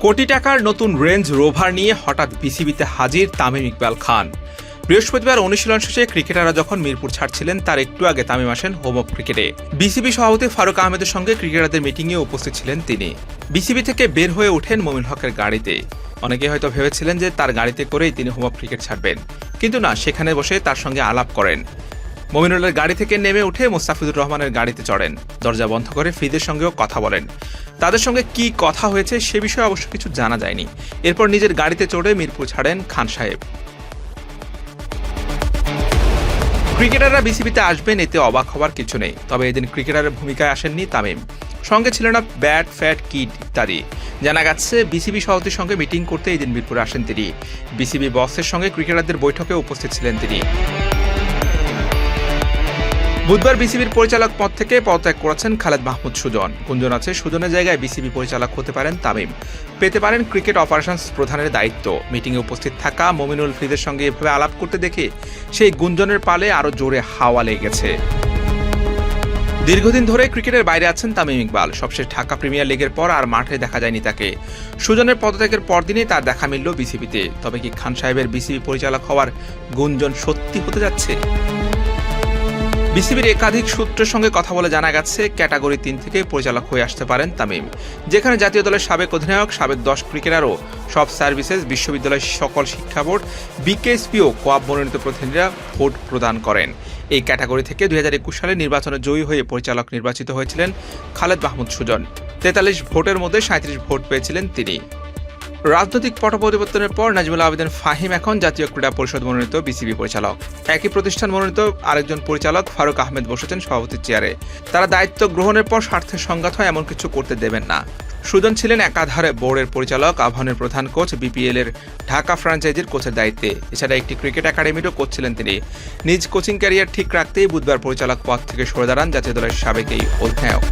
কোটি টাকার নতুন রেঞ্জ রোভার নিয়ে হঠাৎ বিসিবিতে হাজির তামিম ইকবাল খান। বৃহস্পতিবার অনুশীলন শেষে ক্রিকেটাররা যখন মিরপুর ছাড়ছিলেন, তার একটু আগে তামিম আসেন হোম অফ ক্রিকেটে। বিসিবি সভাপতি ফারুক আহমেদের সঙ্গে ক্রিকেটারদের মিটিংয়ে উপস্থিত ছিলেন তিনি। বিসিবি থেকে বের হয়ে ওঠেন মমিন হকের গাড়িতে। অনেকে হয়তো ভেবেছিলেন যে তার গাড়িতে করেই তিনি হোম অফ ক্রিকেট ছাড়বেন। কিন্তু না, সেখানে বসে তার সঙ্গে আলাপ করেন। মমিনুলের গাড়ি থেকে নেমে উঠে মোস্তাফিজুর রহমানের গাড়িতে চড়েন। দরজা বন্ধ করে ফ্রিদের সঙ্গেও কথা বলেন। তাদের সঙ্গে কি কথা হয়েছে সে বিষয়ে অবশ্য কিছু জানা যায়নি। এরপর নিজের গাড়িতে চড়ে মিরপুর ছাড়েন খান সাহেব। ক্রিকেটাররা বিসিবিতে আসবেন এতে অবাক হওয়ার কিছু নেই। তবে এদিন ক্রিকেটারের ভূমিকায় আসেননি তামিম। সঙ্গে ছিল না ব্যাট, ফ্যাট কিট ইত্যাদি। জানা গেছে, বিসিবি সভাপতির সঙ্গে মিটিং করতে এদিন মিরপুরে আসেন তিনি। বিসিবি বসের সঙ্গে ক্রিকেটারদের বৈঠকে উপস্থিত ছিলেন তিনি। বুধবার বিসিবির পরিচালক পদ থেকে পদত্যাগ করেছেন খালেদ মাহমুদ সুজন। গুঞ্জন আছে, সুজনের জায়গায় বিসিবি পরিচালক হতে পারেন তামিম। পেতে পারেন ক্রিকেট অপারেশনস প্রধানের দায়িত্ব। মিটিংয়ে উপস্থিত থাকা মমিনুল ফ্রিদের সঙ্গে এভাবে আলাপ করতে দেখে সেই গুঞ্জনের পালে আরও জোরে হাওয়া লেগেছে দীর্ঘদিন ধরে ক্রিকেটের বাইরে আছেন তামিম ইকবাল। সবশেষ ঢাকা প্রিমিয়ার লিগের পর আর মাঠে দেখা যায়নি তাকে। সুজনের পদত্যাগের পরদিনই তার দেখা মিলল বিসিবিতে। তবে কি খান সাহেবের বিসিবি পরিচালক হওয়ার গুঞ্জন সত্যি হতে যাচ্ছে? বিসিবির একাধিক সূত্রের সঙ্গে কথা বলে জানা গেছে, ক্যাটাগরি তিন থেকে পরিচালক হয়ে আসতে পারেন তামিম। যেখানে জাতীয় দলের সাবেক অধিনায়ক, সাবেক দশ ক্রিকেটারও সব সার্ভিসেস বিশ্ববিদ্যালয়ের সকল শিক্ষা বোর্ড বিকেএসপিও কোয়াব মনোনীত প্রতিনিধিরা ভোট প্রদান করেন। এই ক্যাটাগরি থেকে দুই হাজার একুশ সালে নির্বাচনে জয়ী হয়ে পরিচালক নির্বাচিত হয়েছিলেন খালেদ মাহমুদ সুজন। তেতাল্লিশ ভোটের মধ্যে সাঁত্রিশ ভোট পেয়েছিলেন তিনি। রাজনৈতিক পট পরিবর্তনের পর নাজমুল আবেদিন ফাহিম এখন জাতীয় ক্রীড়া পরিষদ মনোনীত বিসিবি পরিচালক। একই প্রতিষ্ঠান মনোনীত আরেকজন পরিচালক ফারুক আহমেদ বসেছেন সভাপতির চেয়ারে। তারা দায়িত্ব গ্রহণের পর স্বার্থের সংঘাত হয় এমন কিছু করতে দেবেন না। সুজন ছিলেন একাধারে বোর্ডের পরিচালক, আহ্বানের প্রধান কোচ, বিপিএল এর ঢাকা ফ্র্যাঞ্চাইজির কোচের দায়িত্বে। এছাড়া একটি ক্রিকেট একাডেমিরও কোচ ছিলেন তিনি। নিজ কোচিং ক্যারিয়ার ঠিক রাখতেই বুধবার পরিচালক পদ থেকে সরে দাঁড়ান জাতীয় দলের সাবেক এই অধিনায়ক।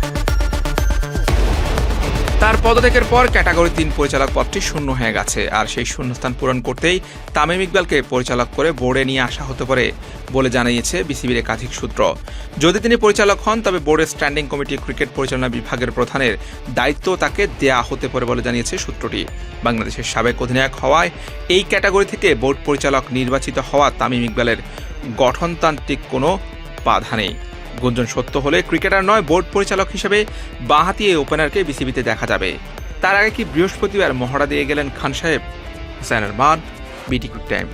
তার পদত্যাগের পর ক্যাটাগরি তিন পরিচালক পদটি শূন্য হয়ে গেছে। আর সেই শূন্যস্থান পূরণ করতেই তামিম ইকবালকে পরিচালক করে বোর্ডে নিয়ে আসা হতে পারে বলে জানিয়েছে বিসিবির একাধিক সূত্র। যদি তিনি পরিচালক হন, তবে বোর্ডের স্ট্যান্ডিং কমিটি ক্রিকেট পরিচালনা বিভাগের প্রধানের দায়িত্ব তাকে দেয়া হতে পারে বলে জানিয়েছে সূত্রটি। বাংলাদেশের সাবেক অধিনায়ক হওয়ায় এই ক্যাটাগরি থেকে বোর্ড পরিচালক নির্বাচিত হওয়া তামিম ইকবালের গঠনতান্ত্রিক কোনো বাধা নেই। গুঞ্জন সত্য হলে ক্রিকেটার নয়, বোর্ড পরিচালক হিসেবে বাঁহাতি এই ওপেনারকে বিসিবিতে দেখা যাবে। তার আগে কি বৃহস্পতিবার মহড়া দিয়ে গেলেন খান সাহেব? হুসাইন আরমান বিটি টাইম।